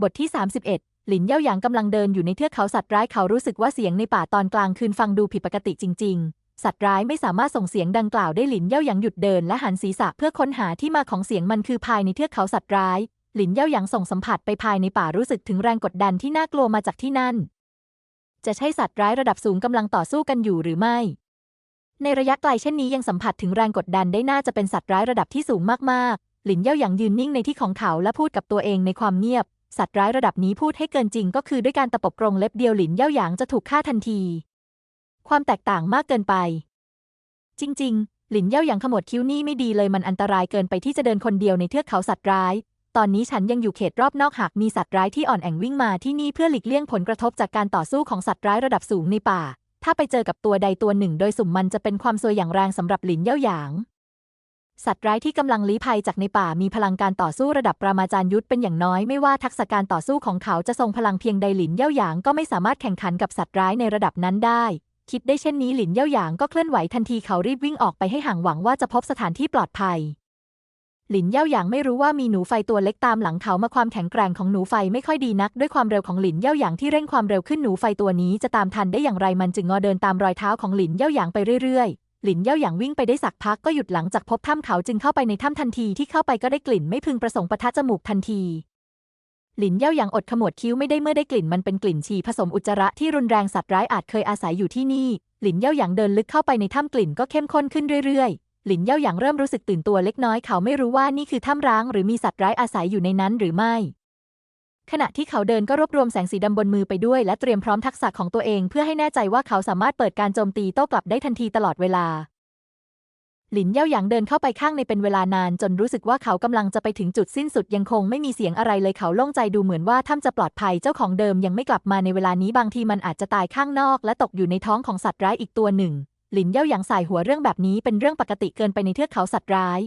บทที่ 31 หลินเย่าหยางกำลังเดินอยู่ในเทือกเขาสัตว์ร้ายเขารู้สึกว่าเสียงในป่าตอนกลางคืนฟังดูผิดปกติจริง ๆ สัตว์ร้ายไม่สามารถส่งเสียงดังกล่าวได้หลินเย่าหยางหยุดเดินและหันศีรษะเพื่อค้นหาที่มาของเสียงมันคือภายในเทือกเขาสัตว์ร้ายหลินเย่าหยางส่งสัมผัสไปภายในป่ารู้สึกถึงแรงกดดันที่น่ากลัวมาจากที่นั่น จะใช่สัตว์ร้ายระดับสูงกำลังต่อสู้กันอยู่หรือไม่ ในระยะไกลเช่นนี้ยังสัมผัสถึงแรงกดดันได้น่าจะเป็นสัตว์ร้ายระดับที่สูงมากๆ หลินเย่าหยางยืนนิ่งในที่ของเขาและพูดกับตัวเองในความเงียบ สัตว์ร้ายระดับนี้พูดให้เกินจริงก็คือด้วยการตะปบกรงเล็บเดียวหลินเย่าหยางจะถูกฆ่าทันที ความแตกต่างมากเกินไป จริง ๆ หลินเย่าหยางขมวดคิ้วนี่ไม่ดีเลยมันอันตรายเกินไปที่จะเดินคนเดียวในเทือกเขาสัตว์ร้าย ตอนนี้ฉันยังอยู่เขตรอบนอกหากมีสัตว์ร้ายที่อ่อนแอวิ่งมาที่นี่เพื่อหลีกเลี่ยงผลกระทบจากการต่อสู้ของสัตว์ร้ายระดับสูงในป่า ถ้าไปเจอกับตัวใดตัวหนึ่ง โดยสุ่มมันจะเป็นความซวยอย่างแรงสำหรับหลินเย่าหยาง สัตว์ร้ายที่กำลังลี้ภัยจากในป่ามีพลังการต่อสู้ระดับปรามาจารย์ยุทธเป็นอย่างน้อยไม่ว่าทักษะการต่อสู้ของเขาจะทรงพลังเพียงใดหลินเย่าหยางก็ไม่สามารถแข่งขันกับสัตว์ร้ายในระดับนั้นได้ คิดได้เช่นนี้หลินเย่าหยางก็เคลื่อนไหวทันทีเขารีบวิ่งออกไปให้ห่างหวังว่าจะพบสถานที่ปลอดภัย หลินเย่าหยางไม่รู้ว่ามีหนูไฟตัวเล็กตามหลังเขามาความแข็งแกร่งของหนูไฟไม่ค่อยดีนัก ด้วยความเร็วของหลินเย่าหยางที่เร่งความเร็วขึ้นหนูไฟตัวนี้จะตามทันได้อย่างไรมันจึงงอเดินตามรอยเท้าของหลินเย่าหยางไปเรื่อยๆ หลินเย่าหยางวิ่งไปได้สักพักก็หยุดหลังจากพบถ้ำเขาจึงเข้าไปในถ้ำทันทีที่เข้าไปก็ได้กลิ่นไม่พึงประสงค์ปะทะจมูกทันที หลินเย่าหยางอดขมวดคิ้วไม่ได้เมื่อได้กลิ่นมันเป็นกลิ่นฉี่ผสมอุจจาระที่รุนแรงสัตว์ร้ายอาจเคยอาศัยอยู่ที่นี่ หลินเย่าหยางเดินลึกเข้าไปในถ้ำกลิ่นก็เข้มข้นขึ้นเรื่อยๆ หลินเย่าหยางเริ่มรู้สึกตื่นตัวเล็กน้อยเขาไม่รู้ว่านี่คือถ้ำร้างหรือมีสัตว์ร้ายอาศัยอยู่ในนั้นหรือไม่ ขณะที่เขาเดินก็รวบรวมแสงสีดำบนมือไปด้วย และเตรียมพร้อมทักษะของตัวเอง เพื่อให้แน่ใจว่าเขาสามารถเปิดการโจมตีโต้กลับได้ทันทีตลอดเวลา หลินเย่าหยางเดินเข้าไปข้างในเป็นเวลานาน จนรู้สึกว่าเขากำลังจะไปถึงจุดสิ้นสุดยังคงไม่มีเสียงอะไรเลยเขาโล่งใจดูเหมือนว่าถ้ำจะปลอดภัยเจ้าของเดิมยังไม่กลับมาในเวลานี้บางทีมันอาจจะตายข้างนอก และตกอยู่ในท้องของสัตว์ร้ายอีกตัวหนึ่ง หลินเย่าหยางสายหัวเรื่องแบบนี้เป็นเรื่องปกติเกินไปในเทือกเขาสัตว์ร้าย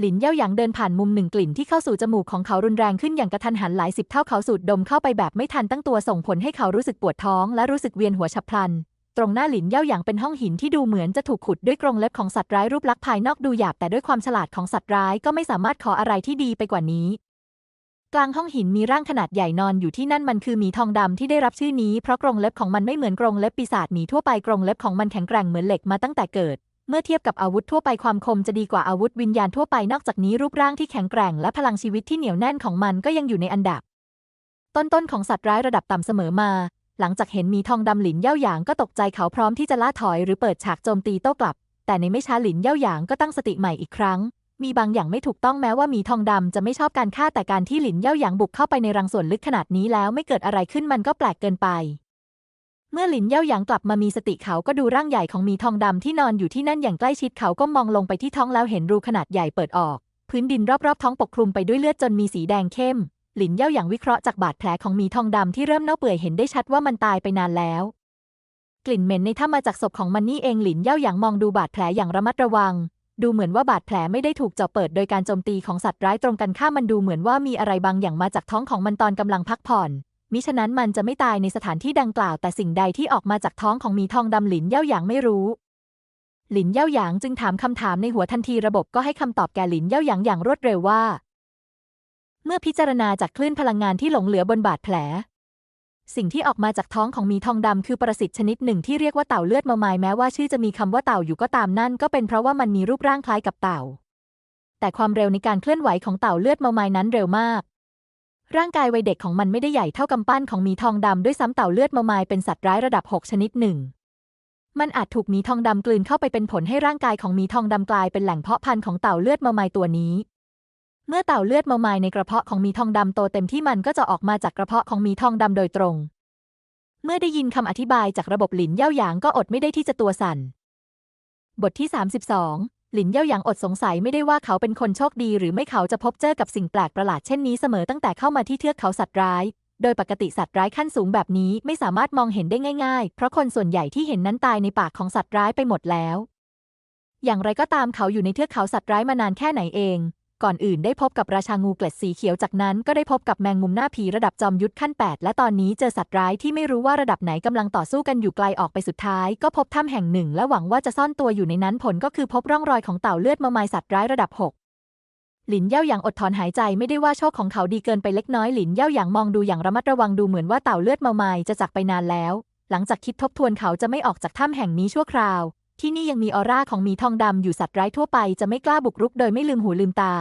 หลินเย่าหยางเดินผ่านมุมหนึ่งกลิ่นที่เข้าสู่จมูกของเขารุนแรงขึ้นอย่างกระทันหันหลายสิบเท่าเขาสูดดมเข้าไปแบบไม่ทันตั้งตัวส่งผลให้เขารู้สึกปวดท้องและรู้สึกเวียนหัวฉับพลัน ตรงหน้าหลินเย่าหยางเป็นห้องหินที่ดูเหมือนจะถูกขุดด้วยกรงเล็บของสัตว์ร้ายรูปลักษณ์ภายนอกดูหยาบแต่ด้วยความฉลาดของสัตว์ร้ายก็ไม่สามารถขออะไรที่ดีไปกว่านี้กลางห้องหินมีร่างขนาดใหญ่นอนอยู่ที่นั่นมันคือหมีทองดำที่ได้รับชื่อนี้เพราะกรงเล็บของมันไม่เหมือนกรงเล็บปีศาจหมีทั่วไปกรงเล็บของมันแข็งแกร่งเหมือนเหล็กมาตั้งแต่เกิด เมื่อเทียบกับอาวุธทั่วไปความคมจะดีกว่าอาวุธวิญญาณทั่วไปนอกจากนี้รูปร่างที่แข็งแกร่งและพลังชีวิตที่เหนียวแน่นของมันก็ยังอยู่ในอันดับ ต้นๆของสัตว์ร้ายระดับต่ำเสมอมา หลังจากเห็นมีทองดำหลินเย่าหยางก็ตกใจเขาพร้อมที่จะล่าถอยหรือเปิดฉากโจมตีโต้กลับ แต่ในไม่ช้าหลินเย่าหยางก็ตั้งสติใหม่อีกครั้ง มีบางอย่างไม่ถูกต้องแม้ว่ามีทองดำจะไม่ชอบการฆ่าแต่การที่หลินเย่าหยางบุกเข้าไปในรังส่วนลึกขนาดนี้แล้วไม่เกิดอะไรขึ้นมันก็แปลกเกินไป เมื่อหลินเย่าหยางกลับมามีสติเขาก็ดูร่างใหญ่ของหมีทองดำที่นอนอยู่ที่นั่นอย่างใกล้ชิดเขาก็มองลงไปที่ท้องแล้วเห็นรูขนาดใหญ่เปิดออก พื้นดินรอบๆท้องปกคลุมไปด้วยเลือดจนมีสีแดงเข้ม หลินเย่าหยางวิเคราะห์จากบาดแผลของหมีทองดำที่เริ่มเน่าเปื่อยเห็นได้ชัดว่ามันตายไปนานแล้ว กลิ่นเหม็นในถ้ำมาจากศพของมันนี่เองหลินเย่าหยางมองดูบาดแผลอย่างระมัดระวัง ดูเหมือนว่าบาดแผลไม่ได้ถูกเจาะเปิดโดยการโจมตีของสัตว์ร้ายตรงกันข้ามมันดูเหมือนว่ามีอะไรบางอย่างมาจากท้องของมันตอนกำลังพักผ่อน มิฉะนั้นมันจะไม่ตายในสถานที่ดังกล่าว แต่สิ่งใดที่ออกมาจากท้องของหมีทองดำหลินเย่าหยางไม่รู้ หลินเย่าหยางจึงถามคำถามในหัวทันทีระบบก็ให้คำตอบแก่หลินเย่าหยางอย่างรวดเร็วว่า เมื่อพิจารณาจากคลื่นพลังงานที่หลงเหลือบนบาดแผล สิ่งที่ออกมาจากท้องของมีทองดำคือประสิทธิ์ชนิดหนึ่งที่เรียกว่าเต่าเลือดมามายแม้ว่าชื่อจะมีคำว่าเต่าอยู่ก็ตามนั่น ก็เป็นเพราะว่ามันมีรูปร่างคล้ายกับเต่า แต่ความเร็วในการเคลื่อนไหวของเต่าเลือดมามายนั้นเร็วมาก ร่างกายวัยเด็กของมันไม่ได้ใหญ่เท่ากำปั้นของหมีทองดำด้วยซ้ำเต่าเลือดมามายเป็นสัตว์ร้ายระดับ 6 ชนิดหนึ่ง มันอาจถูกหมีทองดำกลืนเข้าไปเป็นผลให้ร่างกายของหมีทองดำกลายเป็นแหล่งเพาะพันธุ์ของเต่าเลือดมามายตัวนี้ เมื่อเต่าเลือดมามายในกระเพาะของหมีทองดำโตเต็มที่มันก็จะออกมาจากกระเพาะของหมีทองดำโดยตรง เมื่อได้ยินคำอธิบายจากระบบหลินเย่าหยางก็อดไม่ได้ที่จะตัวสั่น บทที่ 32 หลินเย่าหยางอดสงสัยไม่ได้ว่าเขาเป็นคนโชคดีหรือไม่เขาจะพบเจอกับสิ่งแปลกประหลาดเช่นนี้เสมอตั้งแต่เข้ามาที่เทือกเขาสัตว์ร้าย โดยปกติสัตว์ร้ายขั้นสูงแบบนี้ไม่สามารถมองเห็นได้ง่าย ๆ เพราะคนส่วนใหญ่ที่เห็นนั้นตายในปากของสัตว์ร้ายไปหมดแล้ว อย่างไรก็ตามเขาอยู่ในเทือกเขาสัตว์ร้ายมานานแค่ไหนเอง ก่อนอื่นได้พบกับราชางูเกล็ดสีเขียวจากนั้นก็ได้พบกับแมงมุมหน้าผีระดับจอมยุทธขั้น 8 และตอนนี้เจอสัตว์ร้ายที่ไม่รู้ว่าระดับไหนกำลังต่อสู้กันอยู่ไกลออกไปสุดท้าย ก็พบถ้ำแห่งหนึ่ง และหวังว่าจะซ่อนตัวอยู่ในนั้นผลก็คือพบร่องรอยของเต่าเลือดมามายสัตว์ร้ายระดับ 6หลินเย่าหยางอดถอนหายใจไม่ได้ว่าโชคของเขาดีเกินไปเล็กน้อยหลินเย่าหยางมองดูอย่างระมัดระวังดูเหมือนว่าเต่าเลือดเมาไมายจะจากไปนานแล้ว หลังจากคิดทบทวนเขาจะไม่ออกจากถ้ำแห่งนี้ชั่วคราว ที่นี่ยังมีออร่าของหมีทองดำอยู่สัตว์ร้ายทั่วไปจะไม่กล้าบุกรุกโดยไม่ลืมหูลืมตา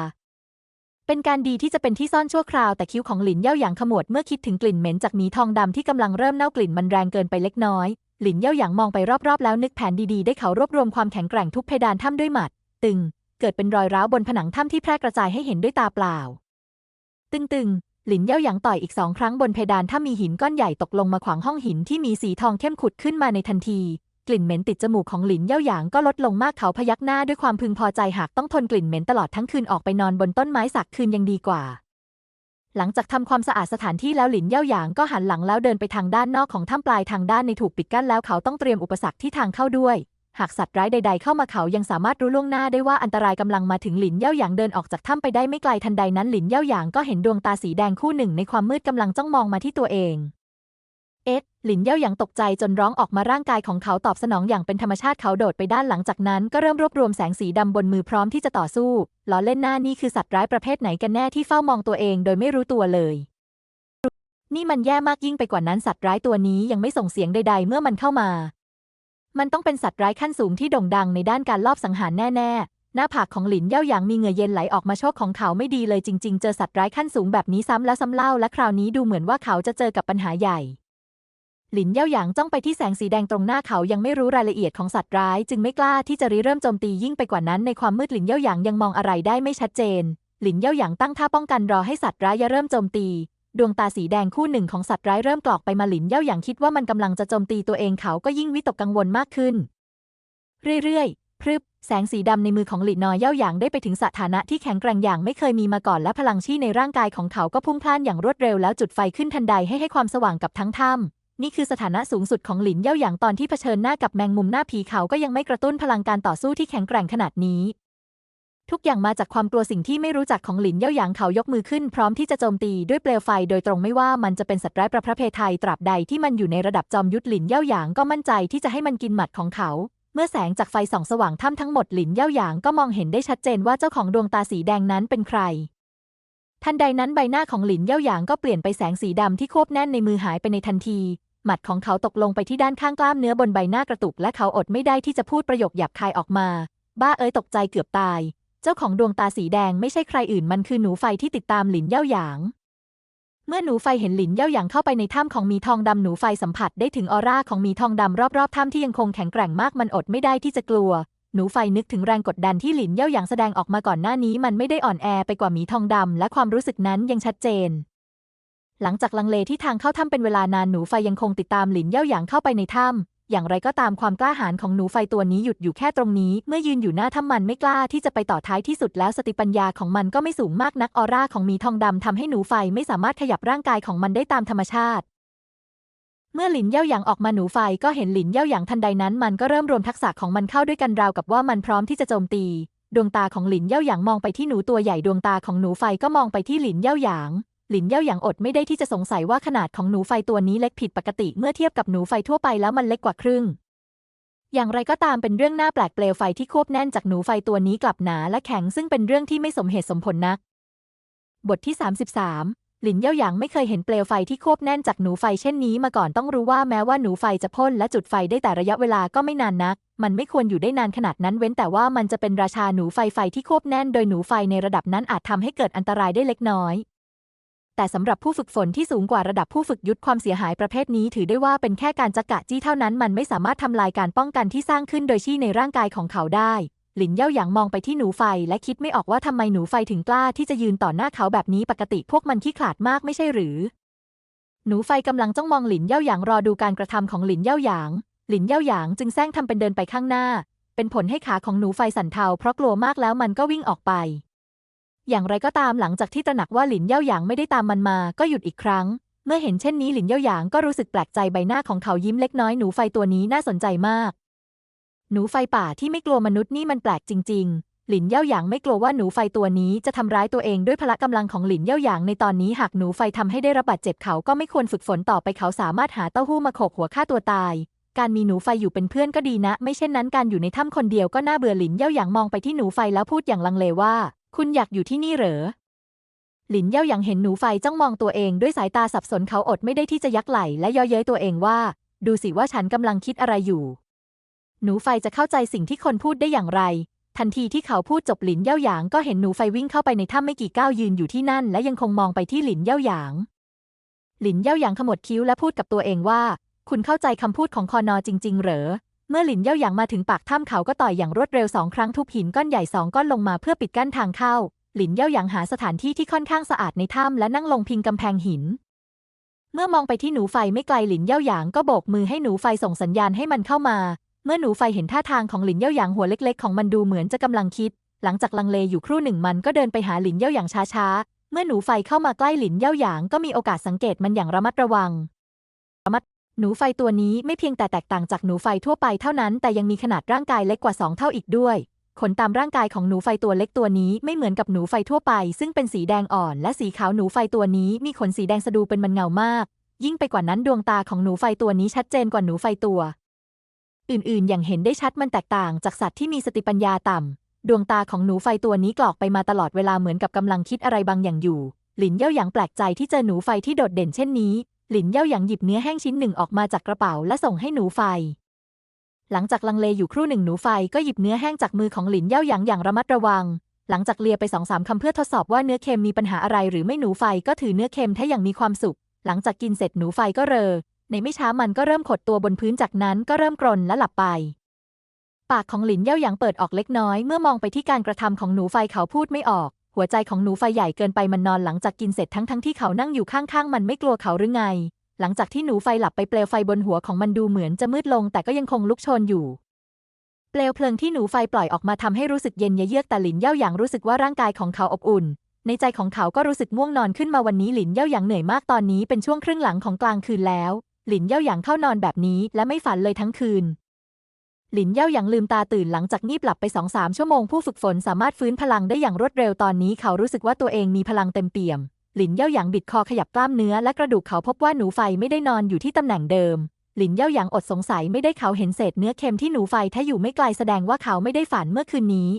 เป็นการดีที่จะเป็นที่ซ่อนชั่วคราวแต่คิ้วของหลินเย่าหยางขมวดเมื่อคิดถึงกลิ่นเหม็นจากหมีทองดำที่กำลังเริ่มเน่ากลิ่นมันแรงเกินไปเล็กน้อย หลินเย่าหยางมองไปรอบๆ แล้วนึกแผนดีๆ ได้เขารวบรวมความแข็งแกร่งทุบเพดานถ้ำด้วยหมัด ตึง เกิดเป็นรอยร้าวบนผนังถ้ำที่แพร่กระจายให้เห็นด้วยตาเปล่า ตึงๆหลินเย่าหยางต่อยอีกสองครั้งบนเพดานถ้ามีหินก้อนใหญ่ตกลงมาขวางห้องหินที่มีสีทองเข้มขุดขึ้นมาในทันที กลิ่นเหม็นติดจมูกของหลินเย่าหยางก็ลดลงมากเขาพยักหน้าด้วยความพึงพอใจหากต้องทนกลิ่นเหม็นตลอดทั้งคืนออกไปนอนบนต้นไม้สักคืนยังดีกว่า หลังจากทำความสะอาดสถานที่แล้วหลินเย่าหยางก็หันหลังแล้วเดินไปทางด้านนอกของถ้ำปลายทางด้านในถูกปิดกั้นแล้วเขาต้องเตรียมอุปสรรคที่ทางเข้าด้วย หากสัตว์ร้ายใด ๆ เข้ามาเขายังสามารถรู้ล่วงหน้าได้ว่าอันตรายกำลังมาถึงหลินเย่าหยางเดินออกจากถ้ำไปได้ไม่ไกลทันใดนั้นหลินเย่าหยางก็เห็นดวงตาสีแดงคู่หนึ่งในความมืดกำลังจ้องมองมาที่ตัวเอง เอ๊ะหลินเย่าหยางตกใจจนร้องออกมาร่างกายของเขาตอบสนองอย่างเป็นธรรมชาติเขาโดดไปด้านหลังจากนั้นก็เริ่มรวบรวมแสงสีดำบนมือพร้อมที่จะต่อสู้ล้อเล่นหน้านี่คือสัตว์ร้ายประเภทไหนกันแน่ที่เฝ้ามองตัวเองโดยไม่รู้ตัวเลย นี่มันแย่มากยิ่งไปกว่านั้นสัตว์ร้ายตัวนี้ยังไม่ส่งเสียงใด ๆ เมื่อมันเข้ามา มันต้องเป็นสัตว์ร้ายขั้นสูงที่โด่งดังในด้านการลอบสังหารแน่ๆ หน้าผากของหลินเย่าหยางมีเหงื่อเย็นไหลออกมาโชคของเขาไม่ดีเลยจริง ๆ เจอสัตว์ร้ายขั้นสูงแบบนี้ซ้ำแล้วซ้ำเล่าและคราวนี้ดูเหมือนว่าเขาจะเจอกับปัญหาใหญ่ หลินเย่าหยางจ้องไปที่แสงสีแดงตรงหน้าเขายังไม่รู้รายละเอียดของสัตว์ร้าย จึงไม่กล้าที่จะริเริ่มโจมตียิ่งไปกว่านั้นในความมืดหลินเย่าหยางยังมองอะไรได้ไม่ชัดเจน หลินเย่าหยางตั้งท่าป้องกันรอให้สัตว์ร้ายเริ่มโจมตี ดวงตาสีแดงคู่หนึ่งของสัตว์ร้ายเริ่มกรอกไปมาหลินเย่าหยางคิดว่ามันกำลังจะโจมตีตัวเองเขาก็ยิ่งวิตกกังวลมากขึ้น เรื่อยๆพรึบแสงสีดำในมือของหลินนอยเย่าหยางได้ไปถึงสถานะที่แข็งแกร่งอย่างไม่เคยมีมาก่อนและพลังชีในร่างกายของเขาก็พุ่งพล่านอย่างรวดเร็วแล้วจุดไฟขึ้นทันใดให้ให้ความสว่างกับทั้งถ้ำ นี่คือสถานะสูงสุดของหลินเย่าหยางตอนที่เผชิญหน้ากับแมงมุมหน้าผีเขาก็ยังไม่กระตุ้นพลังการต่อสู้ที่แข็งแกร่งขนาดนี้ ทุกอย่างมาจากความกลัวสิ่งที่ไม่รู้จักของหลินเย่าหยางเขายกมือขึ้นพร้อมที่จะโจมตีด้วยเปลวไฟโดยตรงไม่ว่ามันจะเป็นสัตว์ร้ายประพระเพทยตราบใดที่มันอยู่ในระดับจอมยุทธหลินเย่าหยางก็มั่นใจที่จะให้มันกินหมัดของเขาเมื่อแสงจากไฟส่องสว่างถ้ำทั้งหมดหลินเย่าหยางก็มองเห็นได้ชัดเจนว่าเจ้าของดวงตาสีแดงนั้นเป็นใคร ทันใดนั้นใบหน้าของหลินเย่าหยางก็เปลี่ยนไปแสงสีดำที่ควบแน่นในมือหายไปในทันที หมัดของเขาตกลงไปที่ด้านข้างกล้ามเนื้อบนใบหน้ากระตุก และเขาอดไม่ได้ที่จะพูดประโยคหยาบคายออกมา บ้าเอ้ยตกใจเกือบตาย เจ้าของดวงตาสีแดงไม่ใช่ใครอื่นมันคือหนูไฟที่ติดตามหลินเย่าหยาง เมื่อหนูไฟเห็นหลินเย่าหยางเข้าไปในถ้ำของมีทองดำหนูไฟสัมผัสได้ถึงออร่าของมีทองดำรอบๆถ้ำที่ยังคงแข็งแกร่งมากมันอดไม่ได้ที่จะกลัว หนูไฟนึกถึงแรงกดดันที่หลินเย่าหยางแสดงออกมาก่อนหน้านี้ มันไม่ได้อ่อนแอไปกว่ามีทองดำและความรู้สึกนั้นยังชัดเจน หลังจากลังเลที่ทางเข้าถ้ำเป็นเวลานานหนูไฟยังคงติดตามหลินเย่าหยางเข้าไปในถ้ำอย่างไรก็ตามความกล้าหาญของหนูไฟตัวนี้หยุดอยู่แค่ตรงนี้ เมื่อยืนอยู่หน้าถ้ำมันไม่กล้าที่จะไปต่อท้ายที่สุดแล้วสติปัญญาของมันก็ไม่สูงมากนักออร่าของมีทองดำทำให้หนูไฟไม่สามารถขยับร่างกายของมันได้ตามธรรมชาติ เมื่อหลินเย่าหยางออกมาหนูไฟก็เห็นหลินเย่าหยางทันใดนั้น มันก็เริ่มรวมทักษะของมันเข้าด้วยกันราวกับว่ามันพร้อมที่จะโจมตี ดวงตาของหลินเย่าหยางมองไปที่หนูตัวใหญ่ดวงตาของหนูไฟก็มองไปที่หลินเย่าหยาง หลินเย่าหยางอดไม่ได้ที่จะสงสัยว่าขนาดของหนูไฟตัวนี้เล็กผิดปกติเมื่อเทียบกับหนูไฟทั่วไปแล้วมันเล็กกว่าครึ่ง อย่างไรก็ตามเป็นเรื่องน่าแปลกเปลวไฟที่ควบแน่นจากหนูไฟตัวนี้กลับหนาและแข็งซึ่งเป็นเรื่องที่ไม่สมเหตุสมผลนัก บทที่ 33 หลินเย่าหยางไม่เคยเห็นเปลวไฟที่ควบแน่นจากหนูไฟเช่นนี้มาก่อนต้องรู้ว่าแม้ว่าหนูไฟจะพ่นและจุดไฟได้แต่ระยะเวลาก็ไม่นานนัก มันไม่ควรอยู่ได้นานขนาดนั้นเว้นแต่ว่ามันจะเป็นราชาหนูไฟไฟที่ควบแน่น โดยหนูไฟในระดับนั้นอาจทำให้เกิดอันตรายได้เล็กน้อย แต่สำหรับผู้ฝึกฝนที่สูงกว่าระดับผู้ฝึกยุทธความเสียหายประเภทนี้ ถือได้ว่าเป็นแค่การจักกะจี้เท่านั้น มันไม่สามารถทำลายการป้องกันที่สร้างขึ้นโดยชี่ในร่างกายของเขาได้ หลินเย่าหยางมองไปที่หนูไฟ และคิดไม่ออกว่าทำไมหนูไฟถึงกล้าที่จะยืนต่อหน้าเขาแบบนี้ปกติพวกมันขี้ขลาดมากไม่ใช่หรือ หนูไฟกำลังจ้องมองหลินเย่าหยางรอดูการกระทำของหลินเย่าหยาง หลินเย่าหยางจึงแซงทำเป็นเดินไปข้างหน้า เป็นผลให้ขาของหนูไฟสั่นเทาเพราะกลัวมากแล้วมันก็วิ่งออกไป อย่างไรก็ตามหลังจากที่ตระหนักว่าหลินเย่าหยางไม่ได้ตามมันมาก็หยุดอีกครั้ง เมื่อเห็นเช่นนี้หลินเย่าหยางก็รู้สึกแปลกใจใบหน้าของเขายิ้มเล็กน้อยหนูไฟตัวนี้น่าสนใจมาก หนูไฟป่าที่ไม่กลัวมนุษย์นี่มันแปลกจริง ๆ หลินเย่าหยางไม่กลัวว่าหนูไฟตัวนี้จะทำร้ายตัวเองด้วยพละกำลังของหลินเย่าหยางในตอนนี้หากหนูไฟทำให้ได้รับบาดเจ็บเขาก็ไม่ควรฝึกฝนต่อไปเขาสามารถหาเต้าหู้มาโขกหัวฆ่าตัวตายการมีหนูไฟอยู่เป็นเพื่อนก็ดีนะ ไม่เช่นนั้นการอยู่ในถ้ำคนเดียวก็น่าเบื่อหลินเย่าหยางมองไปที่หนูไฟแล้วพูดอย่างลังเลว่า คุณอยากอยู่ที่นี่เหรอ หลินเย่าหยางเห็นหนูไฟจ้องมองตัวเองด้วยสายตาสับสนเขาอดไม่ได้ที่จะยักไหล่และเย่อเย้ยตัวเองว่า ดูสิว่าฉันกำลังคิดอะไรอยู่ หนูไฟจะเข้าใจสิ่งที่คนพูดได้อย่างไร ทันทีที่เขาพูดจบหลินเย่าหยางก็เห็นหนูไฟวิ่งเข้าไปในถ้ำไม่กี่ก้าวยืนอยู่ที่นั่น และยังคงมองไปที่หลินเย่าหยาง หลินเย่าหยางขมวดคิ้วและพูดกับตัวเองว่า คุณเข้าใจคำพูดของคอนอจริง ๆ เหรอ เมื่อหลินเย่าหยางมาถึงปากถ้ำเขาก็ต่อยอย่างรวดเร็วสองครั้งทุบหินก้อนใหญ่สองก้อนลงมาเพื่อปิดกั้นทางเข้า หลินเย่าหยางหาสถานที่ที่ค่อนข้างสะอาดในถ้ำและนั่งลงพิงกำแพงหิน เมื่อมองไปที่หนูไฟไม่ไกลหลินเย่าหยางก็โบกมือให้หนูไฟส่งสัญญาณให้มันเข้ามา เมื่อหนูไฟเห็นท่าทางของหลินเย่าหยางหัวเล็ก ๆ ของมันดูเหมือนจะกำลังคิด หลังจากลังเลอยู่ครู่หนึ่งมันก็เดินไปหาหลินเย่าหยางช้าๆ เมื่อหนูไฟเข้ามาใกล้หลินเย่าหยางก็มีโอกาสสังเกตมันอย่างระมัดระวัง หนูไฟตัวนี้ไม่เพียงแต่แตกต่างจากหนูไฟทั่วไปเท่านั้น แต่ยังมีขนาดร่างกายเล็กกว่าสองเท่าอีกด้วย ขนตามร่างกายของหนูไฟตัวเล็กตัวนี้ไม่เหมือนกับหนูไฟทั่วไป ซึ่งเป็นสีแดงอ่อนและสีขาวหนูไฟตัวนี้มีขนสีแดงสะดูเป็นมันเงามาก ยิ่งไปกว่านั้นดวงตาของหนูไฟตัวนี้ชัดเจนกว่าหนูไฟตัว อื่นๆ อย่างเห็นได้ชัดมันแตกต่างจากสัตว์ที่มีสติปัญญาต่ำดวงตาของหนูไฟตัวนี้กรอกไปมาตลอดเวลาเหมือนกับกำลังคิดอะไรบางอย่างอยู่ หลินเย่าหยางแปลกใจที่เจอหนูไฟที่โดดเด่นเช่นนี้ หลินเย่าหยางหยิบเนื้อแห้งชิ้นหนึ่งออกมาจากกระเป๋าและส่งให้หนูไฟ หลังจากลังเลอยู่ครู่หนึ่งหนูไฟก็หยิบเนื้อแห้งจากมือของหลินเย่าหยางอย่างระมัดระวัง หลังจากเลียไปสองสามคำเพื่อทดสอบว่าเนื้อเค็มมีปัญหาอะไรหรือไม่หนูไฟก็ถือเนื้อเค็มแท้อย่างมีความสุข หลังจากกินเสร็จหนูไฟก็เรอ ในไม่ช้ามันก็เริ่มขดตัวบนพื้นจากนั้นก็เริ่มกรนและหลับไป ปากของหลินเย่าหยางเปิดออกเล็กน้อยเมื่อมองไปที่การกระทำของหนูไฟเขาพูดไม่ออก หัวใจของหนูไฟใหญ่เกินไปมันนอนหลังจากกินเสร็จทั้งทั้งที่เขานั่งอยู่ข้างๆ มันไม่กลัวเขาหรือไง หลังจากที่หนูไฟหลับไปเปลวไฟบนหัวของมันดูเหมือนจะมืดลง แต่ก็ยังคงลุกโชนอยู่ เปลวเพลิงที่หนูไฟปล่อยออกมาทำให้รู้สึกเย็นเยือกแต่หลินเย่าหยางรู้สึกว่าร่างกายของเขาอบอุ่น ในใจของเขาก็รู้สึกง่วงนอนขึ้นมาวันนี้หลินเย่าหยางเหนื่อยมากตอนนี้เป็นช่วงครึ่งหลังของกลางคืนแล้ว หลินเย่าหยางเข้านอนแบบนี้และไม่ฝันเลยทั้งคืน หลินเย่าหยางลืมตาตื่นหลังจากงีบหลับไปสองสามชั่วโมงผู้ฝึกฝนสามารถฟื้นพลังได้อย่างรวดเร็วตอนนี้เขารู้สึกว่าตัวเองมีพลังเต็มเปี่ยม หลินเย่าหยางบิดคอขยับกล้ามเนื้อและกระดูกเขาพบว่าหนูไฟไม่ได้นอนอยู่ที่ตำแหน่งเดิม หลินเย่าหยางอดสงสัยไม่ได้เขาเห็นเศษเนื้อเค็มที่หนูไฟถ้าอยู่ไม่ไกลแสดงว่าเขาไม่ได้ฝันเมื่อคืนนี้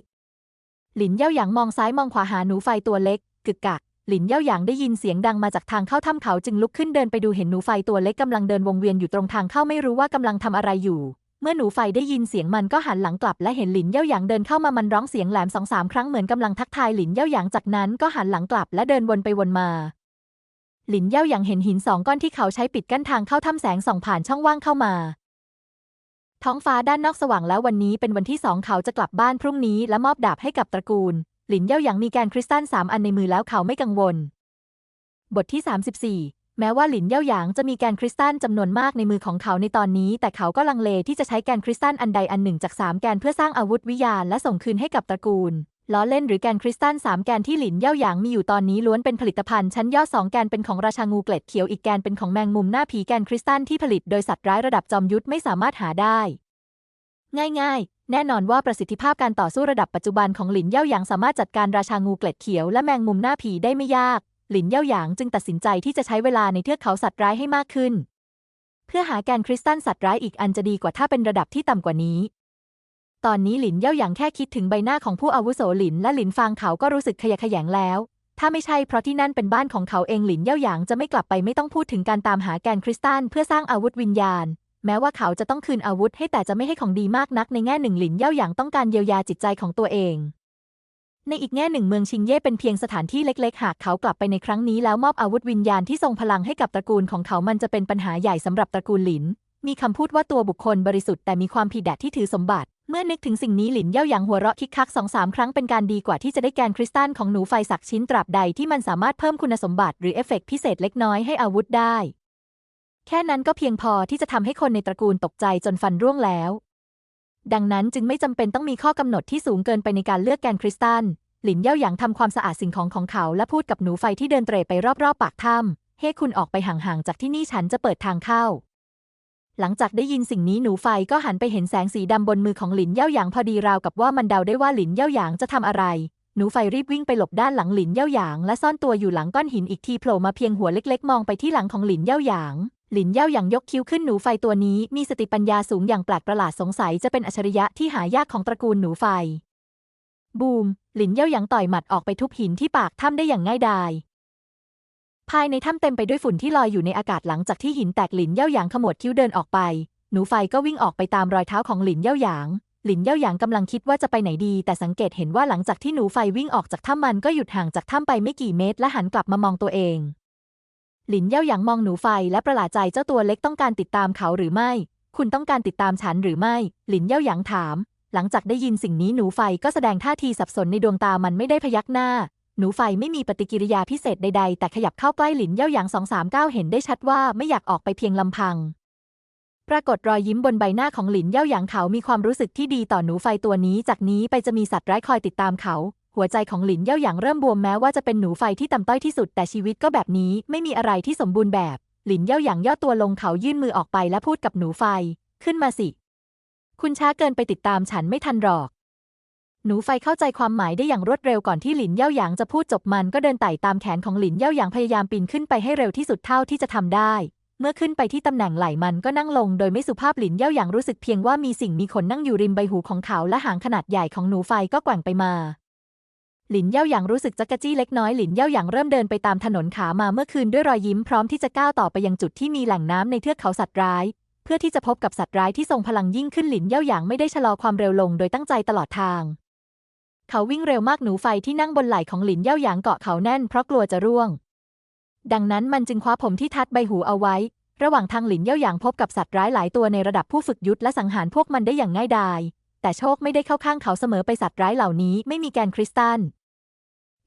หลินเย่าหยางมองซ้ายมองขวาหาหนูไฟตัวเล็ก กึกกักหลินเย่าหยางได้ยินเสียงดังมาจากทางเข้าถ้ำเขาจึงลุกขึ้นเดินไปดูเห็นหนูไฟตัวเล็กกำลังเดินวงเวียนอยู่ตรงทางเข้าไม่รู้ว่ากำลังทำอะไรอยู่ เมื่อหนูไฟได้ยินเสียงมันก็หันหลังกลับและเห็นหลินเย่าหยางเดินเข้ามามันร้องเสียงแหลมสองสามครั้งเหมือนกำลังทักทายหลินเย่าหยางจากนั้นก็หันหลังกลับและเดินวนไปวนมา หลินเย่าหยางเห็นหินสองก้อนที่เขาใช้ปิดกั้นทางเข้าถ้ำแสงส่องผ่านช่องว่างเข้ามา ท้องฟ้าด้านนอกสว่างแล้ววันนี้เป็นวันที่สองเขาจะกลับบ้านพรุ่งนี้และมอบดาบให้กับตระกูล หลินเย่าหยางมีแกนคริสตัลสามอันในมือแล้วเขาไม่กังวล บทที่ 34 แม้ว่าหลินเย่าหยางจะมีแกนคริสตัลจำนวนมากในมือของเขาในตอนนี้ แต่เขาก็ลังเลที่จะใช้แกนคริสตัลอันใดอันหนึ่งจากสามแกนเพื่อสร้างอาวุธวิญญาณและส่งคืนให้กับตระกูลล้อเล่นหรือแกนคริสตัลสามแกนที่หลินเย่าหยางมีอยู่ตอนนี้ล้วนเป็นผลิตภัณฑ์ชั้นยอดสองแกนเป็นของราชางูเกล็ดเขียวอีกแกนเป็นของแมงมุมหน้าผีแกนคริสตัลที่ผลิตโดยสัตว์ร้ายระดับจอมยุทธไม่สามารถหาได้ ง่ายๆ แน่นอนว่าประสิทธิภาพการต่อสู้ระดับปัจจุบันของหลินเย่าหยางสามารถจัดการราชางูเกล็ดเขียวและแมงมุมหน้าผีได้ไม่ยาก หลินเย่าหยางจึงตัดสินใจที่จะใช้เวลาในเทือกเขาสัตว์ร้ายให้มากขึ้น เพื่อหาแกนคริสตัลสัตว์ร้ายอีกอันจะดีกว่าถ้าเป็นระดับที่ต่ำกว่านี้ ตอนนี้หลินเย่าหยางแค่คิดถึงใบหน้าของผู้อาวุโสหลินและหลินฟางเขาก็รู้สึกขยะแขยงแล้ว ถ้าไม่ใช่เพราะที่นั่นเป็นบ้านของเขาเองหลินเย่าหยางจะไม่กลับไปไม่ต้องพูดถึงการตามหาแกนคริสตัลเพื่อสร้างอาวุธวิญญาณ แม้ว่าเขาจะต้องคืนอาวุธให้แต่จะไม่ให้ของดีมากนักในแง่หนึ่งหลินเย่าหยางต้องการเยียวยาจิตใจของตัวเอง ในอีกแง่หนึ่งเมืองชิงเย่เป็นเพียงสถานที่เล็กๆ หากเขากลับไปในครั้งนี้แล้วมอบอาวุธวิญญาณที่ทรงพลังให้กับตระกูลของเขามันจะเป็นปัญหาใหญ่สำหรับตระกูลหลิน มีคำพูดว่าตัวบุคคลบริสุทธิ์แต่มีความผิดแดดที่ถือสมบัติ เมื่อนึกถึงสิ่งนี้หลินเย่าหยางหัวเราะคิกคักสองสามครั้งเป็นการดีกว่าที่จะได้แกนคริสตัลของหนูไฟสักชิ้นตราบใดที่มันสามารถเพิ่มคุณสมบัติหรือเอฟเฟกต์พิเศษเล็กน้อยให้อาวุธได้ แค่นั้นก็เพียงพอที่จะทำให้คนในตระกูลตกใจจนฟันร่วงแล้ว ดังนั้นจึงไม่จำเป็นต้องมีข้อกำหนดที่สูงเกินไปในการเลือกแกนคริสตัล หลินเย่าหยางทำความสะอาดสิ่งของของเขา และพูดกับหนูไฟที่เดินเตร่ไปรอบๆปากถ้ำให้คุณออกไปห่างๆจากที่นี่ฉันจะเปิดทางเข้า หลังจากได้ยินสิ่งนี้หนูไฟก็หันไปเห็นแสงสีดำบนมือของหลินเย่าหยางพอดีราวกับว่ามันเดาได้ว่าหลินเย่าหยางจะทำอะไร หนูไฟรีบวิ่งไปหลบด้านหลังหลินเย่าหยาง และซ่อนตัวอยู่หลังก้อนหินอีกทีโผล่มาเพียงหัวเล็ก ๆ มองไปที่หลังของหลินเย่าหยาง หลินเย่าหยางยกคิ้วขึ้นหนูไฟตัวนี้มีสติปัญญาสูงอย่างแปลกประหลาดสงสัยจะเป็นอัจฉริยะที่หายากของตระกูลหนูไฟ บูม หลินเย่าหยางต่อยหมัดออกไปทุบหินที่ปากถ้ำได้อย่างง่ายดาย ภายในถ้ำเต็มไปด้วยฝุ่นที่ลอยอยู่ในอากาศหลังจากที่หินแตกหลินเย่าหยางขมวดคิ้วเดินออกไป หนูไฟก็วิ่งออกไปตามรอยเท้าของหลินเย่าหยาง หลินเย่าหยางกำลังคิดว่าจะไปไหนดี แต่สังเกตเห็นว่าหลังจากที่หนูไฟวิ่งออกจากถ้ำมันก็หยุดห่างจากถ้ำไปไม่กี่เมตร และหันกลับมามองตัวเอง หลินเย่าหยางมองหนูไฟและประหลาดใจเจ้าตัวเล็กต้องการติดตามเขาหรือไม่ คุณต้องการติดตามฉันหรือไม่ หลินเย่าหยางถาม หลังจากได้ยินสิ่งนี้หนูไฟก็แสดงท่าทีสับสนในดวงตามันไม่ได้พยักหน้า หนูไฟไม่มีปฏิกิริยาพิเศษใดๆ แต่ขยับเข้าใกล้หลินเย่าหยางสองสามก้าวเห็นได้ชัดว่าไม่อยากออกไปเพียงลำพัง ปรากฏรอยยิ้มบนใบหน้าของหลินเย่าหยางเขามีความรู้สึกที่ดีต่อหนูไฟตัวนี้ จากนี้ไปจะมีสัตว์ร้ายคอยติดตามเขา หัวใจของหลินเย่าหยางเริ่มบวมแม้ว่าจะเป็นหนูไฟที่ต่ำต้อยที่สุด แต่ชีวิตก็แบบนี้ไม่มีอะไรที่สมบูรณ์แบบ หลินเย่าหยางย่อตัวลงเขายื่นมือออกไปและพูดกับหนูไฟ ขึ้นมาสิ คุณช้าเกินไปติดตามฉันไม่ทันหรอก หนูไฟเข้าใจความหมายได้อย่างรวดเร็วก่อนที่หลินเย่าหยางจะพูดจบมันก็เดินไต่ตามแขนของหลินเย่าหยางพยายามปีนขึ้นไปให้เร็วที่สุดเท่าที่จะทำได้ เมื่อขึ้นไปที่ตำแหน่งไหล่มันก็นั่งลงโดยไม่สุภาพหลินเย่าหยางรู้สึกเพียงว่ามีสิ่งมีขนนั่งอยู่ริมใบหูของเขาและหางขนาดใหญ่ของหนูไฟก็แกว่งไปมา หลินเย่าหยางรู้สึกจักกจี้เล็กน้อยหลินเย่าหยางเริ่มเดินไปตามถนนขามาเมื่อคืนด้วยรอยยิ้มพร้อมที่จะก้าวต่อไปยังจุดที่มีแหล่งน้ำในเทือกเขาสัตว์ร้าย เพื่อที่จะพบกับสัตว์ร้ายที่ทรงพลังยิ่งขึ้นหลินเย่าหยางไม่ได้ชะลอความเร็วลงโดยตั้งใจตลอดทาง เขาวิ่งเร็วมากหนูไฟที่นั่งบนไหล่ของหลินเย่าหยางเกาะเขาแน่นเพราะกลัวจะร่วง ดังนั้นมันจึงคว้าผมที่ทัดใบหูเอาไว้ ระหว่างทางหลินเย่าหยางพบกับสัตว์ร้ายหลายตัวในระดับผู้ฝึกยุทธและสังหารพวกมันได้อย่างง่ายดายแต่โชคไม่ได้เข้าข้างเขาเสมอไปสัตว์ร้ายเหล่านี้ไม่มีแกนคริสตัล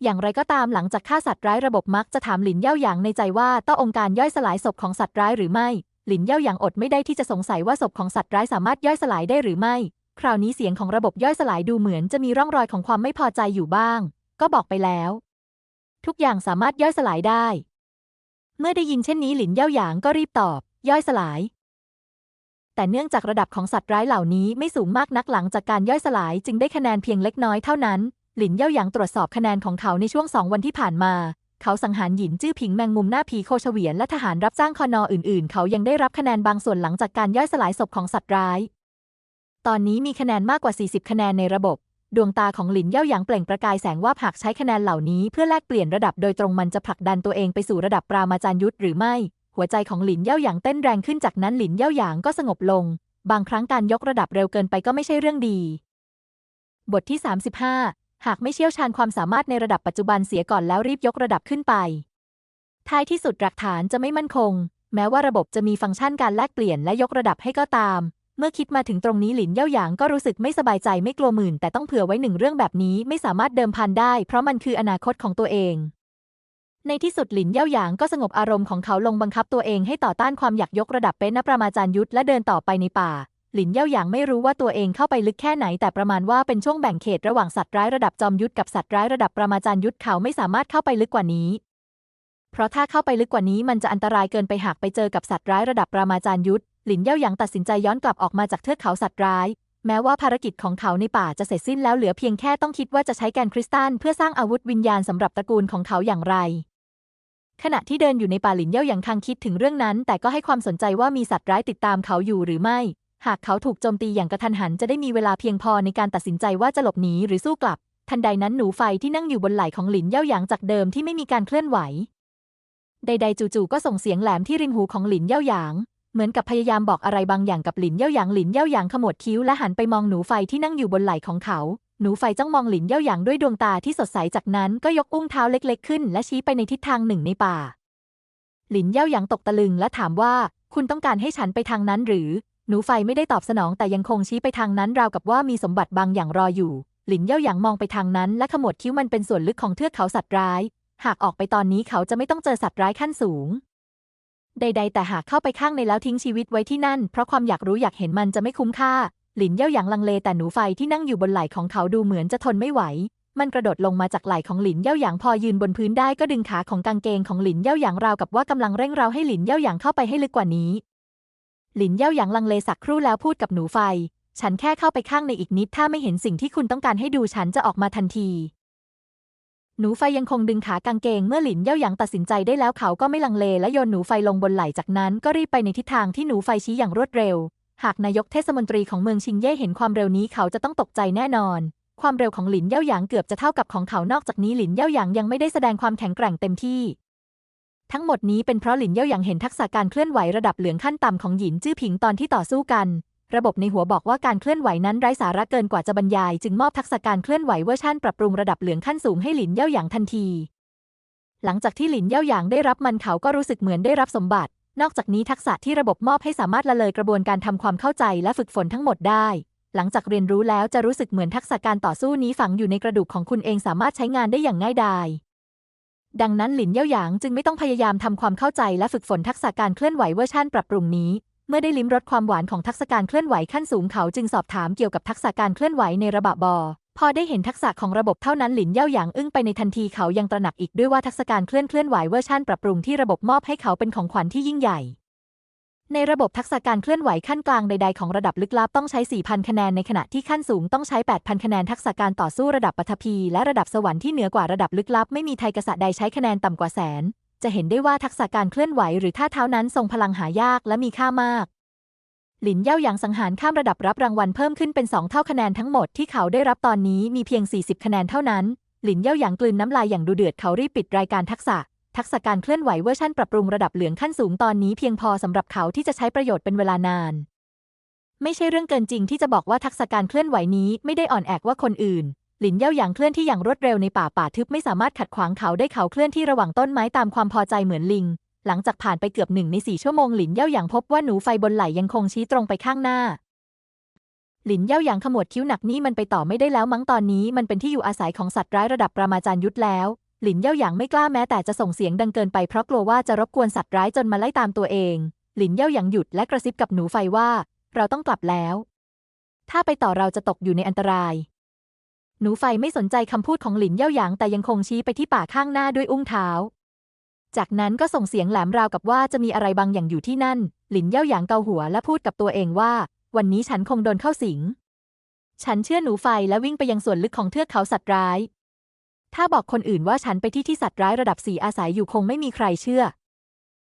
อย่างไรก็ตามหลังจากฆ่าสัตว์ร้ายระบบมักจะถามหลินเย่าหยางในใจว่าต้ององค์การย่อยสลายศพของสัตว์ร้ายหรือไม่ หลินเย่าหยางอดไม่ได้ที่จะสงสัยว่าศพของสัตว์ร้ายสามารถย่อยสลายได้หรือไม่ คราวนี้เสียงของระบบย่อยสลายดูเหมือนจะมีร่องรอยของความไม่พอใจอยู่บ้าง ก็บอกไปแล้ว ทุกอย่างสามารถย่อยสลายได้ เมื่อได้ยินเช่นนี้หลินเย่าหยางก็รีบตอบ ย่อยสลาย แต่เนื่องจากระดับของสัตว์ร้ายเหล่านี้ไม่สูงมากนักหลังจากการย่อยสลายจึงได้คะแนนเพียงเล็กน้อยเท่านั้น หลินเย่าหยางตรวจสอบคะแนนของเขาในช่วงสองวันที่ผ่านมา เขาสังหารหยินจื้อผิงแมงมุมหน้าผีโคเฉวียนและทหารรับจ้างคอนออื่นๆ เขายังได้รับคะแนนบางส่วนหลังจากการย่อยสลายศพของสัตว์ร้าย ตอนนี้มีคะแนนมากกว่า 40 คะแนนในระบบ ดวงตาของหลินเย่าหยางเปล่งประกายแสงว่าหากใช้คะแนนเหล่านี้เพื่อแลกเปลี่ยนระดับโดยตรงมันจะผลักดันตัวเองไปสู่ระดับปรามาจารย์ยุทธหรือไม่ หัวใจของหลินเย่าหยางเต้นแรงขึ้นจากนั้นหลินเย่าหยางก็สงบลง บางครั้งการยกระดับเร็วเกินไปก็ไม่ใช่เรื่องดีบทที่ 35 หากไม่เชี่ยวชาญความสามารถในระดับปัจจุบันเสียก่อนแล้วรีบยกระดับขึ้นไป ท้ายที่สุดหลักฐานจะไม่มั่นคง แม้ว่าระบบจะมีฟังก์ชันการแลกเปลี่ยนและยกระดับให้ก็ตาม เมื่อคิดมาถึงตรงนี้หลินเย่าหยางก็รู้สึกไม่สบายใจไม่กลัวหมื่น แต่ต้องเผื่อไว้หนึ่งเรื่องแบบนี้ไม่สามารถเดิมพันได้ เพราะมันคืออนาคตของตัวเอง ในที่สุดหลินเย่าหยางก็สงบอารมณ์ของเขาลงบังคับตัวเองให้ต่อต้านความอยากยกระดับเป็นนประมาจารย์ยุทธและเดินต่อไปในป่า หลินเย่าหยางไม่รู้ว่าตัวเองเข้าไปลึกแค่ไหน แต่ประมาณว่าเป็นช่วงแบ่งเขตระหว่างสัตว์ร้ายระดับจอมยุทธกับสัตว์ร้ายระดับประมาจารย์ยุทธเขาไม่สามารถเข้าไปลึกกว่านี้ เพราะถ้าเข้าไปลึกกว่านี้มันจะอันตรายเกินไปหากไปเจอกับสัตว์ร้ายระดับประมาจารย์ยุทธหลินเย่าหยางตัดสินใจย้อนกลับออกมาจากเทือกเขาสัตว์ร้าย แม้ว่าภารกิจของเขาในป่าจะเสร็จสิ้นแล้วเหลือเพียงแค่ต้องคิดว่าจะใช้แกนคริสตัลเพื่อสร้างอาวุธวิญญาณสำหรับตระกูลของเขาอย่างไรขณะที่เดินอยู่ในป่าหลินเย่าหยางคังคิดถึงเรื่องนั้น แต่ก็ให้ความสนใจว่ามีสัตว์ร้ายติดตามเขาอยู่หรือไม่ หากเขาถูกโจมตีอย่างกระทันหันจะได้มีเวลาเพียงพอในการตัดสินใจว่าจะหลบหนีหรือสู้กลับ ทันใดนั้นหนูไฟที่นั่งอยู่บนไหล่ของหลินเย่าหยางจากเดิมที่ไม่มีการเคลื่อนไหว ใดๆจู่ๆก็ส่งเสียงแหลมที่ริมหูของหลินเย่าหยาง เหมือนกับพยายามบอกอะไรบางอย่างกับหลินเย่าหยางหลินเย่าหยางขมวดคิ้วและหันไปมองหนูไฟที่นั่งอยู่บนไหล่ของเขา หนูไฟจ้องมองหลินเย่าหยางด้วยดวงตาที่สดใสจากนั้นก็ยกอุ้งเท้าเล็ก ๆ ขึ้น และชี้ไปในทิศทางหนึ่งในป่า หลินเย่าหยางตกตะลึงและถามว่า คุณต้องการให้ฉันไปทางนั้นหรือ หนูไฟไม่ได้ตอบสนองแต่ยังคงชี้ไปทางนั้นราวกับว่ามีสมบัติบางอย่างรออยู่ หลินเย่าหยางมองไปทางนั้น และขมวดคิ้วมันเป็นส่วนลึกของเทือกเขาสัตว์ร้าย หากออกไปตอนนี้เขาจะไม่ต้องเจอสัตว์ร้ายขั้นสูง ใด ๆ แต่หากเข้าไปข้างในแล้วทิ้งชีวิตไว้ที่นั่น เพราะความอยากรู้อยากเห็นมันจะไม่คุ้มค่า หลินเย่าหยางลังเลแต่หนูไฟที่นั่งอยู่บนไหล่ของเขาดูเหมือนจะทนไม่ไหว มันกระโดดลงมาจากไหล่ของหลินเย่าหยางพอยืนบนพื้นได้ก็ดึงขาของกางเกงของหลินเย่าหยางราวกับว่ากำลังเร่งเร้าให้หลินเย่าหยางเข้าไปให้ลึกกว่านี้ หลินเย่าหยางลังเลสักครู่แล้วพูดกับหนูไฟ ฉันแค่เข้าไปข้างในอีกนิด ถ้าไม่เห็นสิ่งที่คุณต้องการให้ดูฉันจะออกมาทันที หนูไฟยังคงดึงขากางเกง เมื่อหลินเย่าหยางตัดสินใจได้แล้วเขาก็ไม่ลังเลและโยนหนูไฟลงบนไหล่จากนั้น ก็รีบไปในทิศทางที่หนูไฟชี้อย่างรวดเร็ว หากนายกเทศมนตรีของเมืองชิงเย่เห็นความเร็วนี้เขาจะต้องตกใจแน่นอน ความเร็วของหลินเย่าหยางเกือบจะเท่ากับของเขานอกจากนี้หลินเย่าหยางยังไม่ได้แสดงความแข็งแกร่งเต็มที่ ทั้งหมดนี้เป็นเพราะหลินเย่าหยางเห็นทักษะการเคลื่อนไหวระดับเหลืองขั้นต่ำของหยินจื้อผิงตอนที่ต่อสู้กัน ระบบในหัวบอกว่าการเคลื่อนไหวนั้นไร้สาระเกินกว่าจะบรรยาย จึงมอบทักษะการเคลื่อนไหวเวอร์ชันปรับปรุงระดับเหลืองขั้นสูงให้หลินเย่าหยางทันที หลังจากที่หลินเย่าหยางได้รับมันเขาก็รู้สึกเหมือนได้รับสมบัติ นอกจากนี้ทักษะที่ระบบมอบให้สามารถละเลยกระบวนการทำความเข้าใจและฝึกฝนทั้งหมดได้ หลังจากเรียนรู้แล้วจะรู้สึกเหมือนทักษะการต่อสู้นี้ฝังอยู่ในกระดูกของคุณเองสามารถใช้งานได้อย่างง่ายดาย ดังนั้นหลินเย่าหยางจึงไม่ต้องพยายามทำความเข้าใจและฝึกฝนทักษะการเคลื่อนไหวเวอร์ชันปรับปรุงนี้เมื่อได้ลิ้มรสความหวานของทักษะการเคลื่อนไหวขั้นสูงเขาจึงสอบถามเกี่ยวกับทักษะการเคลื่อนไหวในระบบบอ พอได้เห็นทักษะของระบบเท่านั้นหลินเย่าหยางอึ้งไปในทันทีเขายังตระหนักอีกด้วยว่าทักษะการเคลื่อนเคลื่อนไหวเวอร์ชันปรับปรุงที่ระบบมอบให้เขาเป็นของขวัญที่ยิ่งใหญ่ ในระบบทักษะการเคลื่อนไหวขั้นกลางใดๆของระดับลึกลับต้องใช้ 4,000 คะแนนในขณะที่ขั้นสูงต้องใช้ 8,000 คะแนนทักษะการต่อสู้ระดับปฐพี และระดับสวรรค์ที่เหนือกว่าระดับลึกลับ ไม่มีไทยกษัตริย์ใดใช้คะแนนต่ำกว่าแสน จะเห็นได้ว่าทักษะการเคลื่อนไหวหรือท่าเท้านั้นทรงพลังหายากและมีค่ามากหลินเย่าหยางสังหารข้ามระดับรับรางวัลเพิ่มขึ้นเป็น 2 เท่าคะแนนทั้งหมดที่เขาได้รับตอนนี้มีเพียง 40 คะแนนเท่านั้น หลินเย่าหยางกลืนน้ำลายอย่างดูเดือดเขารีบปิดรายการทักษะ ทักษะการเคลื่อนไหวเวอร์ชันปรับปรุงระดับเหลืองขั้นสูงตอนนี้เพียงพอสำหรับเขาที่จะใช้ประโยชน์เป็นเวลานาน ไม่ใช่เรื่องเกินจริงที่จะบอกว่าทักษะการเคลื่อนไหวนี้ไม่ได้อ่อนแอกว่าคนอื่น หลินเย่าหยางเคลื่อนที่อย่างรวดเร็วในป่าป่าทึบไม่สามารถขัดขวางเขาได้เขาเคลื่อนที่ระหว่างต้นไม้ตามความพอใจเหมือนลิง หลังจากผ่านไปเกือบหนึ่งในสี่ชั่วโมงหลินเย่าหยางพบว่าหนูไฟบนไหลยังคงชี้ตรงไปข้างหน้าหลินเย่าหยางขมวดคิ้วหนักนี่มันไปต่อไม่ได้แล้วมั้งตอนนี้มันเป็นที่อยู่อาศัยของสัตว์ร้ายระดับปรามาจารย์ยุทธแล้ว หลินเย่าหยางไม่กล้าแม้แต่จะส่งเสียงดังเกินไปเพราะกลัวว่าจะรบกวนสัตว์ร้ายจนมาไล่ตามตัวเอง หลินเย่าหยางหยุดและกระซิบกับหนูไฟว่า เราต้องกลับแล้ว ถ้าไปต่อเราจะตกอยู่ในอันตราย หนูไฟไม่สนใจคำพูดของหลินเย่าหยางแต่ยังคงชี้ไปที่ป่าข้างหน้าด้วยอุ้งเท้า จากนั้นก็ส่งเสียงแหลมราวกับว่าจะมีอะไรบางอย่างอยู่ที่นั่น หลินเย่าหยางเกาหัวและพูดกับตัวเองว่า วันนี้ฉันคงโดนเข้าสิง ฉันเชื่อหนูไฟและวิ่งไปยังส่วนลึกของเทือกเขาสัตว์ร้าย ถ้าบอกคนอื่นว่าฉันไปที่ที่สัตว์ร้ายระดับสีอาศัยอยู่คงไม่มีใครเชื่อ